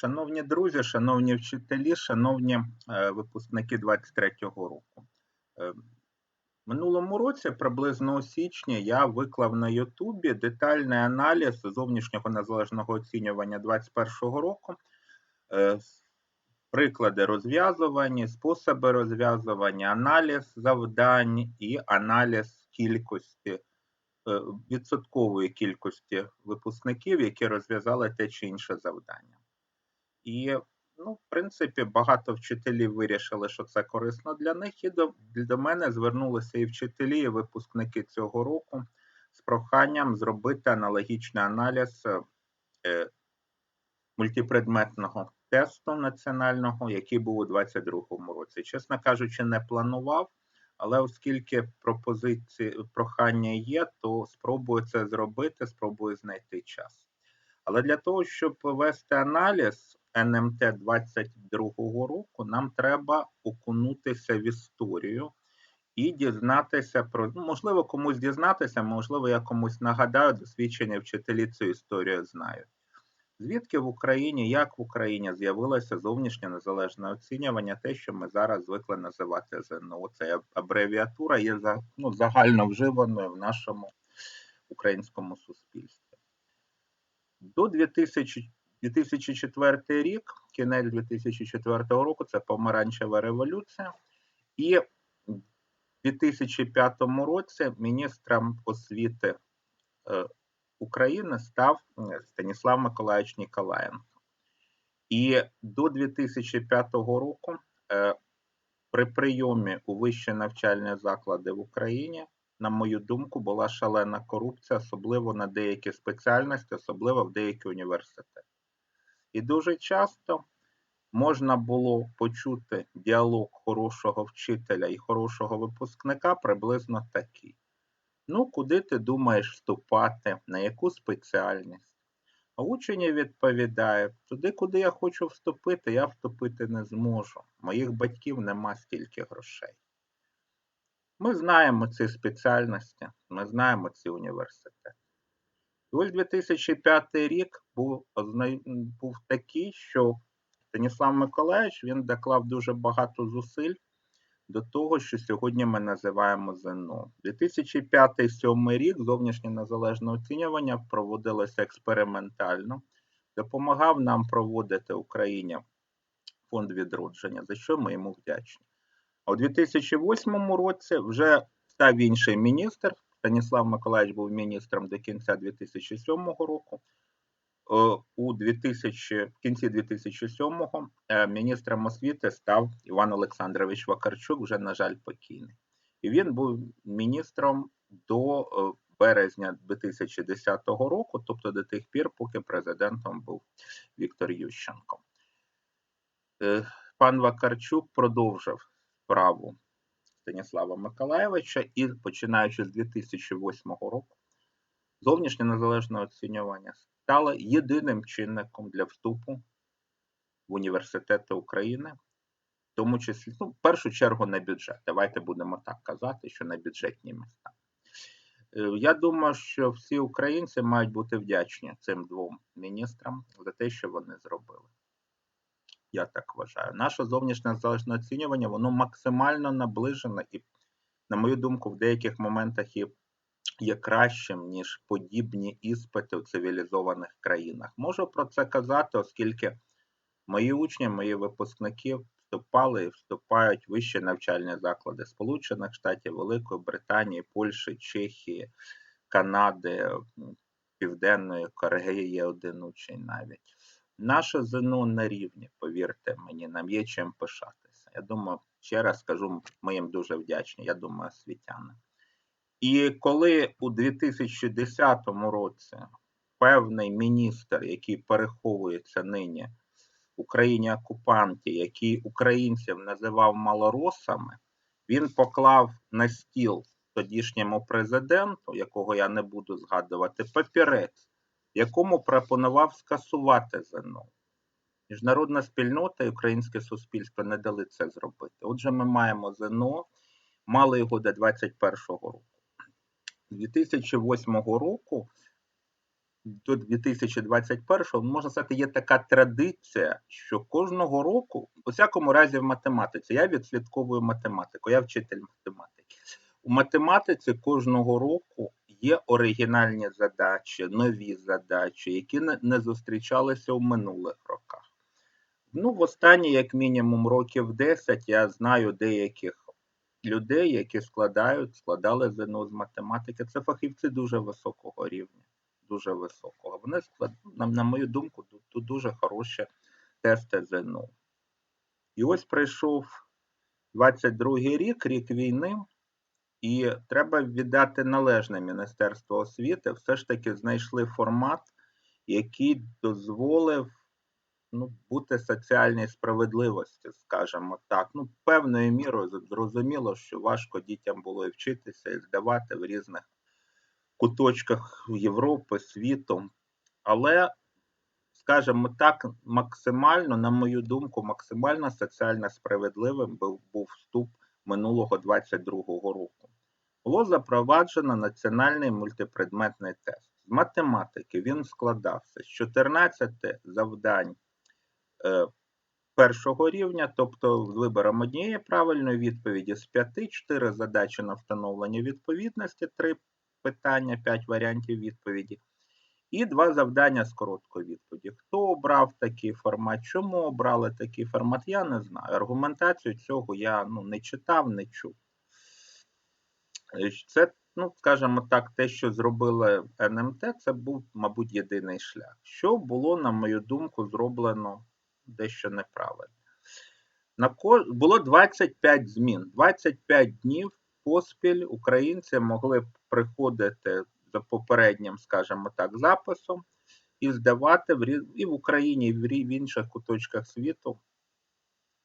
Шановні друзі, шановні вчителі, шановні е, випускники 23-го року. Е, Минулому році, приблизно у січні, я виклав на Ютубі детальний аналіз зовнішнього незалежного оцінювання 2021 року, е, приклади розв'язування, способи розв'язування, аналіз завдань і аналіз кількості, відсоткової кількості випускників, які розв'язали те чи інше завдання. І, ну, в принципі, багато вчителів вирішили, що це корисно для них, і до, до мене звернулися і вчителі, і випускники цього року з проханням зробити аналогічний аналіз е, мультипредметного тесту національного, який був у 2022 році. Чесно кажучи, не планував, але оскільки пропозиції прохання є, то спробую це зробити, спробую знайти час. Але для того, щоб вести аналіз НМТ 22 року, нам треба окунутися в історію і дізнатися про ну, можливо, комусь дізнатися, можливо, я комусь нагадаю, досвідчені вчителі цю історію знають. Звідки в Україні, як в Україні з'явилося зовнішнє незалежне оцінювання, те, що ми зараз звикли називати ЗНО. Це абревіатура є ну, загально вживаною в нашому українському суспільстві. До 2000, 2004 рік, кінець 2004 року, це помаранчева революція, і в 2005 році міністром освіти е, України став е, Станіслав Миколаївич Ніколаєнко. І до 2005 року е, при прийомі у вищі навчальні заклади в Україні, на мою думку, була шалена корупція, особливо на деякі спеціальності, особливо в деякі університети. І дуже часто можна було почути діалог хорошого вчителя і хорошого випускника приблизно такий. Ну, куди ти думаєш вступати, на яку спеціальність? А учень відповідає: туди, куди я хочу вступити, я вступити не зможу. Моїх батьків нема стільки грошей. Ми знаємо ці спеціальності, ми знаємо ці університети. І ось 2005 рік був, був такий, що Станіслав Миколаївич він доклав дуже багато зусиль до того, що сьогодні ми називаємо ЗНО. 2005-2007 рік зовнішнє незалежне оцінювання проводилося експериментально, допомагав нам проводити Україні фонд відродження, за що ми йому вдячні. А у 2008 році вже став інший міністр. Станіслав Миколаївич був міністром до кінця 2007 року. Е, У 2000, в кінці 2007-го е, міністром освіти став Іван Олександрович Вакарчук, вже, на жаль, покійний. І він був міністром до е, березня 2010 року, тобто до тих пір, поки президентом був Віктор Ющенко. Пан Вакарчук продовжив справу Станіслава Миколаєвича і, починаючи з 2008 року, зовнішнє незалежне оцінювання стало єдиним чинником для вступу в університети України, в тому числі, ну, в першу чергу на бюджет. Давайте будемо так казати, що на бюджетні міста. Е, Я думаю, що всі українці мають бути вдячні цим двом міністрам за те, що вони зробили. Я так вважаю. Наше зовнішнє незалежне оцінювання, воно максимально наближене і, на мою думку, в деяких моментах є, є кращим, ніж подібні іспити в цивілізованих країнах. Можу про це казати, оскільки мої учні, мої випускники вступали і вступають в вищі навчальні заклади Сполучених Штатів, Великої Британії, Польщі, Чехії, Канади, Південної Кореї є один учень навіть. Наше ЗНО на рівні, повірте мені, нам є чим пишатися. Я думаю, ще раз скажу, ми їм дуже вдячні, я думаю, освітяни. І коли у 2010 році певний міністр, який переховується нині в Україні окупанті, який українців називав малоросами, він поклав на стіл тодішньому президенту, якого я не буду згадувати, папірець, якому пропонував скасувати ЗНО. Міжнародна спільнота і українське суспільство не дали це зробити. Отже, ми маємо ЗНО, мали його до 2021 року. З 2008 року до 2021 можна сказати, є така традиція, що кожного року, у всякому разі, в математиці, я відслідковую математику, я вчитель математики. У математиці кожного року є оригінальні задачі, нові задачі, які не, зустрічалися у минулих роках. Ну, в останні, як мінімум, років 10 я знаю деяких людей, які складають, складали ЗНО з математики. Це фахівці дуже високого рівня. Дуже високого. Вони склад, на, мою думку, тут, дуже хороші тести ЗНО. І ось прийшов 22-й рік, рік війни, і треба віддати належне Міністерство освіти. Все ж таки знайшли формат, який дозволив ну, бути соціальній справедливості, скажімо так. Ну, певною мірою зрозуміло, що важко дітям було і вчитися і здавати в різних куточках Європи, світу. Але, скажімо так, максимально, на мою думку, максимально соціально справедливим був, був вступ минулого 22-го року. Було запроваджено національний мультипредметний тест. З математики він складався з 14 завдань Е, першого рівня, тобто з вибором однієї правильної відповіді з п'яти, чотири задачі на встановлення відповідності, три питання, п'ять варіантів відповіді, і два завдання з короткої відповіді. Хто обрав такий формат, чому обрали такий формат, я не знаю. Аргументацію цього я ну, не читав, не чув. Е, це, ну, скажімо так, те, що зробили НМТ, це був, мабуть, єдиний шлях. Що було, на мою думку, зроблено дещо неправильно. На ко... Було 25 змін. 25 днів поспіль українці могли приходити за попереднім, скажімо так, записом і здавати в і в Україні, і в інших куточках світу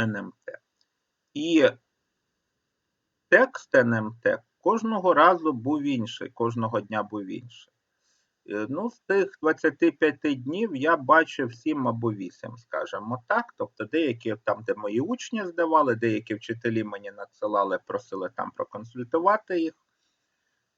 НМТ. І текст НМТ кожного разу був інший, кожного дня був інший. Е, ну, з тих 25 днів я бачив 7 або 8, скажімо так. Тобто, деякі там, де мої учні здавали, деякі вчителі мені надсилали, просили там проконсультувати їх.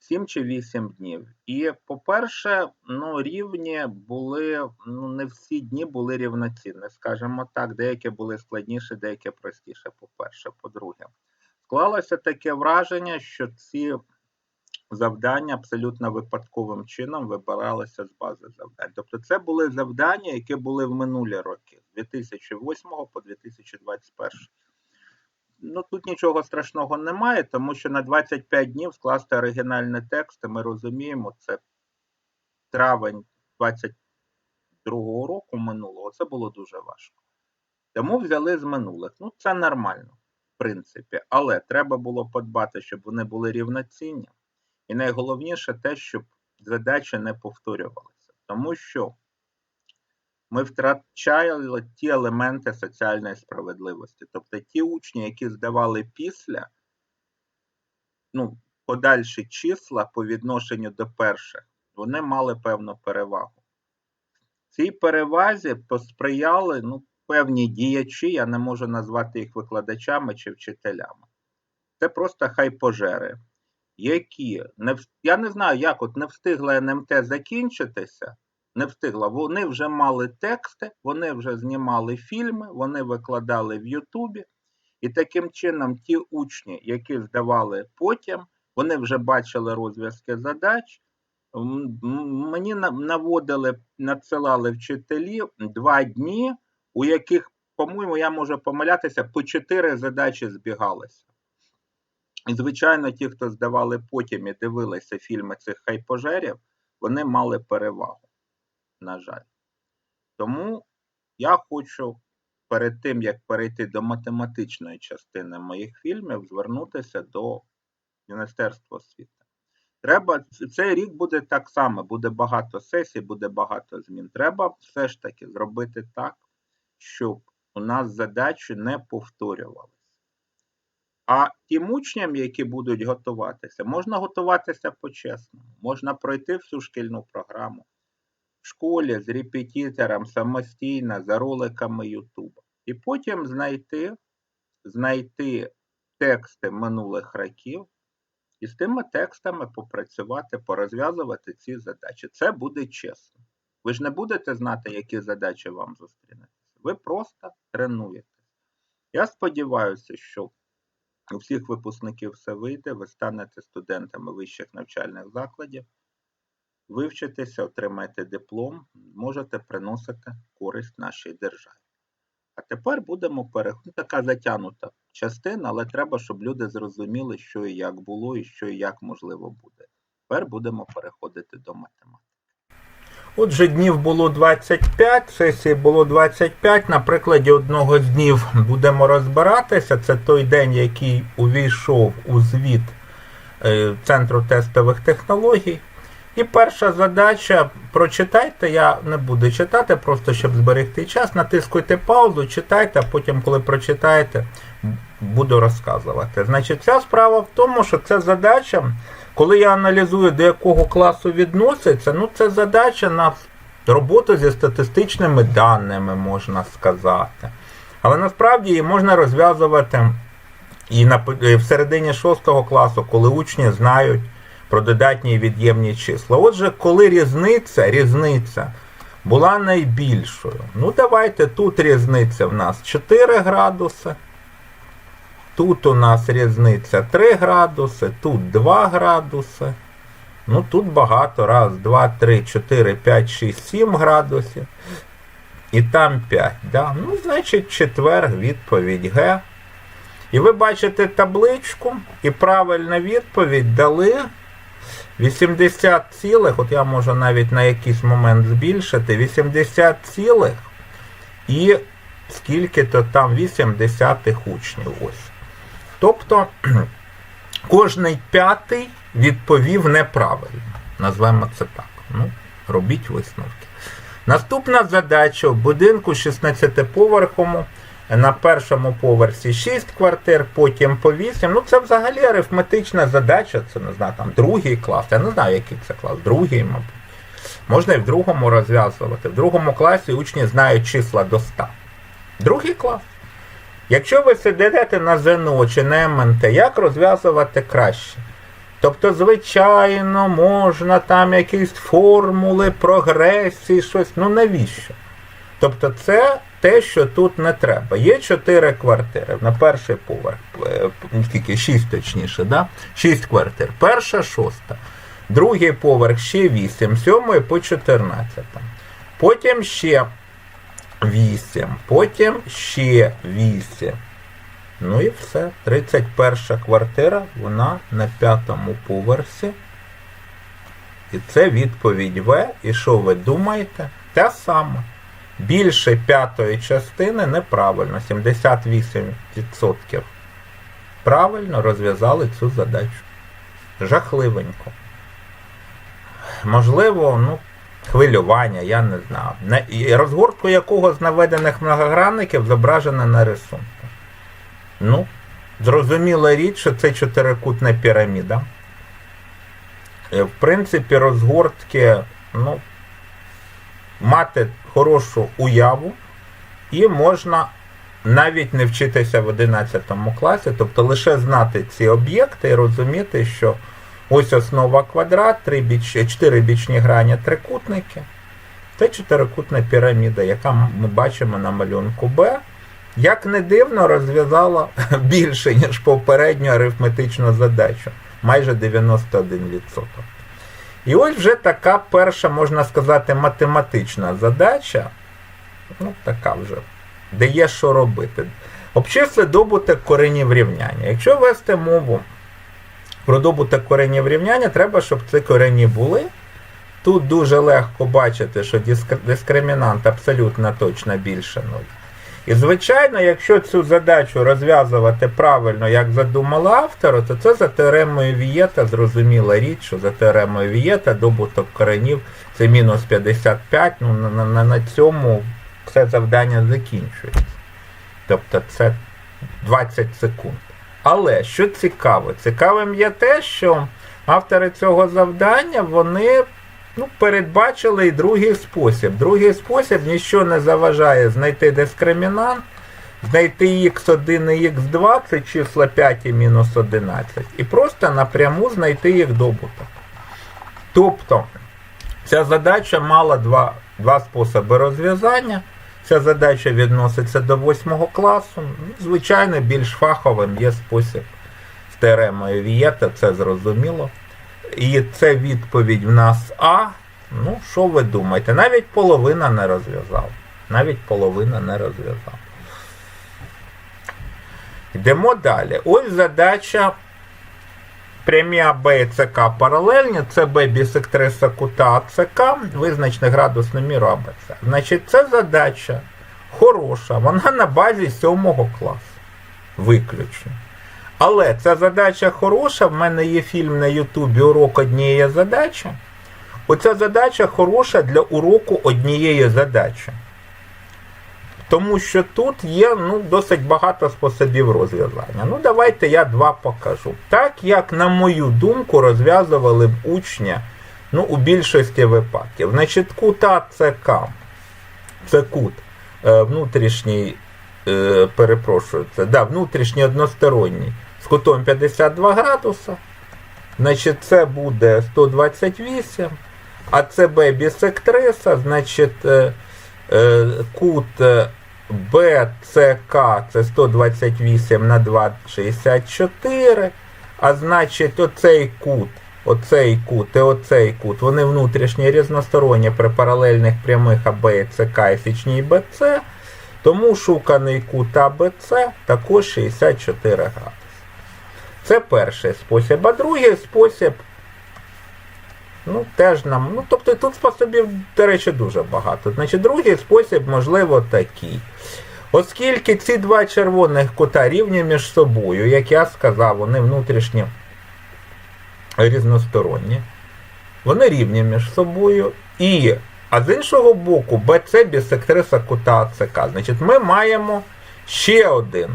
7 чи 8 днів. І, по-перше, ну, рівні були, ну, не всі дні були рівноцінні, скажімо так, деякі були складніші, деякі простіше, по-перше. По-друге, склалося таке враження, що ці завдання абсолютно випадковим чином вибиралися з бази завдань. Тобто, це були завдання, які були в минулі роки, з 2008 по 2021. Ну тут нічого страшного немає, тому що на 25 днів скласти оригінальний текст, ми розуміємо, це травень 22-го року минулого, це було дуже важко. Тому взяли з минулих. Ну, це нормально, в принципі, але треба було подбати, щоб вони були рівноцінні. І найголовніше те, щоб задачі не повторювалися. Тому що ми втрачали ті елементи соціальної справедливості. Тобто ті учні, які здавали після, ну, подальші числа по відношенню до перших, вони мали певну перевагу. Цій перевазі посприяли ну, певні діячі, я не можу назвати їх викладачами чи вчителями. Це просто хайпожери які не я не знаю, як от не встигла НМТ закінчитися, не встигла. Вони вже мали тексти, вони вже знімали фільми, вони викладали в Ютубі. І таким чином ті учні, які здавали потім, вони вже бачили розв'язки задач. Мені наводили, надсилали вчителі два дні, у яких, по-моєму, я можу помилятися, по чотири задачі збігалися. І, звичайно, ті, хто здавали потім і дивилися фільми цих хайпожерів, вони мали перевагу, на жаль. Тому я хочу перед тим, як перейти до математичної частини моїх фільмів, звернутися до Міністерства освіти. Треба, цей рік буде так само, буде багато сесій, буде багато змін. Треба все ж таки зробити так, щоб у нас задачі не повторювали. А тим учням, які будуть готуватися, можна готуватися по-чесному, можна пройти всю шкільну програму в школі з репетитором самостійно, за роликами Ютуба. І потім знайти, знайти тексти минулих років І з тими текстами попрацювати, порозв'язувати ці задачі. Це буде чесно. Ви ж не будете знати, які задачі вам зустрінуться. Ви просто тренуєтесь. Я сподіваюся, що у всіх випускників все вийде, ви станете студентами вищих навчальних закладів, вивчитеся, отримаєте диплом, можете приносити користь нашій державі. А тепер будемо переходити. Така затягнута частина, але треба, щоб люди зрозуміли, що і як було, і що і як можливо буде. Тепер будемо переходити до математики. Отже, днів було 25, сесії було 25. На прикладі одного з днів будемо розбиратися. Це той день, який увійшов у звіт е, Центру тестових технологій. І перша задача, прочитайте, я не буду читати, просто щоб зберегти час. Натискуйте паузу, читайте, а потім, коли прочитаєте, буду розказувати. Значить, ця справа в тому, що це задача, коли я аналізую, до якого класу відноситься, ну це задача на роботу зі статистичними даними, можна сказати. Але насправді її можна розв'язувати і на, в середині 6 класу, коли учні знають про додатні і від'ємні числа. Отже, коли різниця, різниця була найбільшою. Ну, давайте тут різниця в нас 4 градуси. Тут у нас різниця 3 градуси, тут 2 градуси. Ну, тут багато. Раз, два, три, чотири, п'ять, шість, сім градусів. І там 5. Да? Ну, значить, четвер відповідь Г. І ви бачите табличку, і правильна відповідь дали 80 цілих, от я можу навіть на якийсь момент збільшити, 80 цілих і скільки-то там 8 десятих учнів. Ось. Тобто кожний п'ятий відповів неправильно. Назвемо це так. Ну, робіть висновки. Наступна задача в будинку 16-поверхому. На першому поверсі 6 квартир, потім по 8. Ну, це взагалі арифметична задача, це не знаю, там другий клас. Я не знаю, який це клас, другий, мабуть. Можна і в другому розв'язувати. В другому класі учні знають числа до 100. Другий клас. Якщо ви сидите на ЗНО чи на МНТ, як розв'язувати краще? Тобто, звичайно, можна там якісь формули, прогресії, щось. Ну навіщо? Тобто, це те, що тут не треба. Є 4 квартири на перший поверх, скільки 6 точніше, да? 6 квартир. Перша, шоста. Другий поверх ще 8, сьомий по 14. Потім ще 8, потім ще 8. Ну і все. 31 квартира, вона на п'ятому поверсі. І це відповідь В. І що ви думаєте? Те саме. Більше п'ятої частини неправильно. 78% правильно розв'язали цю задачу. Жахливенько. Можливо, ну, хвилювання, я не знаю. Розгортку якого з наведених многогранників зображено на рисунку. Ну, зрозуміла річ, що це чотирикутна піраміда. Е, В принципі, розгортки, ну, мати хорошу уяву, і можна навіть не вчитися в 11 класі, тобто лише знати ці об'єкти і розуміти, що ось основа квадрат, 3 біч, 4 бічні грані трикутники. Це чотирикутна піраміда, яка ми бачимо на малюнку Б. Як не дивно, розв'язала більше, ніж попередню арифметичну задачу. Майже 91%. І ось вже така перша, можна сказати, математична задача, ну, така вже, де є що робити. Обчисли добуток коренів рівняння. Якщо вести мову про добуток коренів рівняння, треба, щоб ці корені були. Тут дуже легко бачити, що дискримінант абсолютно точно більше 0. І, звичайно, якщо цю задачу розв'язувати правильно, як задумали автори, то це за теоремою Вієта зрозуміла річ, що за теоремою Вієта добуток коренів це мінус 55, ну на, на, на цьому все завдання закінчується. Тобто це 20 секунд. Але що цікаво? Цікавим є те, що автори цього завдання, вони ну, передбачили і другий спосіб. Другий спосіб нічого не заважає знайти дискримінант, знайти x1 і x2 це числа 5 і мінус 11. І просто напряму знайти їх добуток. Тобто, ця задача мала два, два способи розв'язання. Ця задача відноситься до 8 класу. Ну, Звичайно, більш фаховим є спосіб з теоремою Вієта, це зрозуміло. І це відповідь в нас А. Ну, що ви думаєте? Навіть половина не розв'язав. Навіть половина не розв'язав. Йдемо далі. Ось задача прямі АБ і ЦК паралельні, це Б бісектриса кута АЦК, визначне градусну міру АБЦ. Значить, це задача хороша, вона на базі 7 класу. Виключно. Але ця задача хороша, в мене є фільм на Ютубі Урок однієї задачі. Оця задача хороша для уроку однієї задачі. Тому що тут є ну, досить багато способів розв'язання. Ну, давайте я два покажу. Так як, на мою думку, розв'язували б учня ну, у більшості випадків. Значить, кут АЦК. Це кут е, внутрішній, е, перепрошую, це да, внутрішній односторонній кутом 52 градуса. Значить, це буде 128, а це Б бісектриса, значить, е, е, кут е, БЦК це 128 на 2,64. А значить, оцей кут, оцей кут і оцей кут, вони внутрішні різносторонні при паралельних прямих АБ і ЦК і січній БЦ. Тому шуканий кут АБЦ також 64 градуси. Це перший спосіб. А другий спосіб, ну, теж нам. Ну, тобто тут способів, до речі, дуже багато. Значить, другий спосіб, можливо, такий. Оскільки ці два червоних кута рівні між собою, як я сказав, вони внутрішні різносторонні, вони рівні між собою. І, а з іншого боку, BC бісектриса кута АЦК. Значить, ми маємо ще один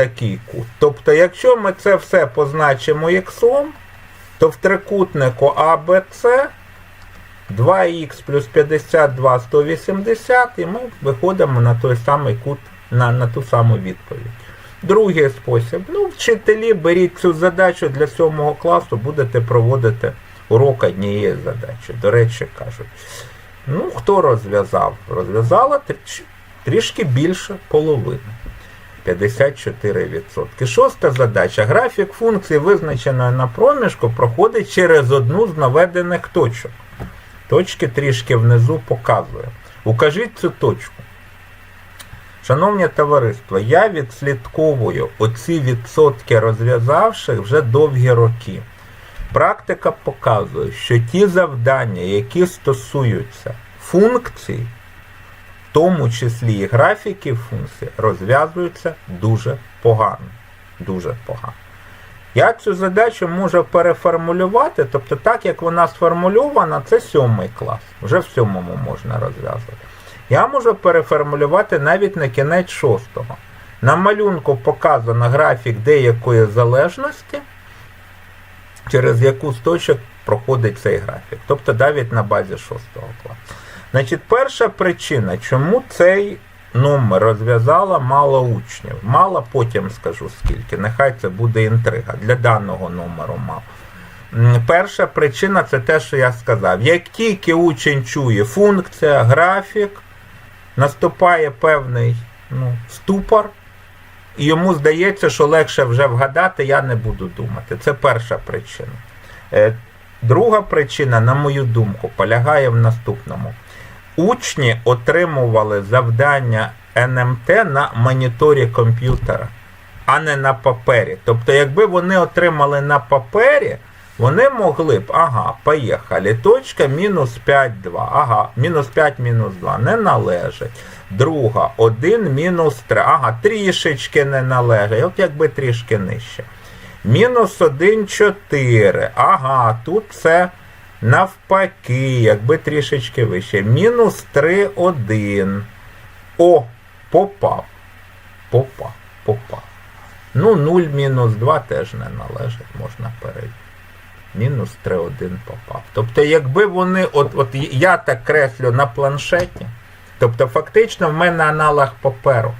такий кут. Тобто, якщо ми це все позначимо іксом, то в трикутнику АБЦ 2х плюс 52 180, і ми виходимо на той самий кут, на, на ту саму відповідь. Другий спосіб. Ну, вчителі, беріть цю задачу для 7 класу, будете проводити урок однієї задачі. До речі, кажуть. Ну, хто розв'язав? Розв'язала трішки більше половини. 54%. Шоста задача. Графік функції, визначеної на проміжку, проходить через одну з наведених точок. Точки трішки внизу показує. Укажіть цю точку. Шановні товариство, я відслідковую оці відсотки розв'язавших вже довгі роки. Практика показує, що ті завдання, які стосуються функцій, тому числі і графіків функцій, розв'язуються дуже погано. Дуже погано. Я цю задачу можу переформулювати, тобто так, як вона сформульована, це сьомий клас. Вже в сьомому можна розв'язувати. Я можу переформулювати навіть на кінець шостого. На малюнку показано графік деякої залежності, через яку з точок проходить цей графік. Тобто навіть на базі шостого класу. Значить, перша причина, чому цей номер розв'язала мало учнів. Мало, потім скажу скільки. Нехай це буде інтрига. Для даного номеру мало. Перша причина це те, що я сказав. Як тільки учень чує функція, графік, наступає певний ну, ступор, і йому здається, що легше вже вгадати, я не буду думати. Це перша причина. Е, Друга причина, на мою думку, полягає в наступному. Учні отримували завдання НМТ на моніторі комп'ютера, а не на папері. Тобто, якби вони отримали на папері, вони могли б, ага, поїхали. Точка мінус 5, 2. Ага, мінус 5, мінус 2 не належить. Друга, 1 мінус 3. Ага, трішечки не належить. От якби трішки нижче. Мінус 1, 4. Ага, тут це навпаки, якби трішечки вище. Мінус 3, 1. О, попав. Попав, попав. Ну, 0 мінус 2 теж не належить, можна перейти. Мінус 3, 1 попав. Тобто, якби вони, от, от я так креслю на планшеті, тобто фактично в мене аналог паперу.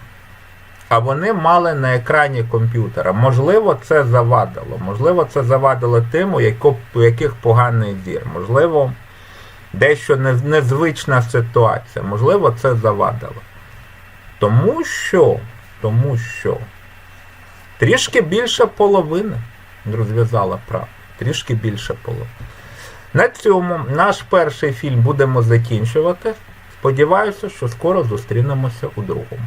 А вони мали на екрані комп'ютера. Можливо, це завадило. Можливо, це завадило тим, у яких поганий зір. Можливо, дещо незвична ситуація. Можливо, це завадило. Тому що, тому що трішки більше половини розв'язала правду. Трішки більше половини. На цьому наш перший фільм будемо закінчувати. Сподіваюся, що скоро зустрінемося у другому.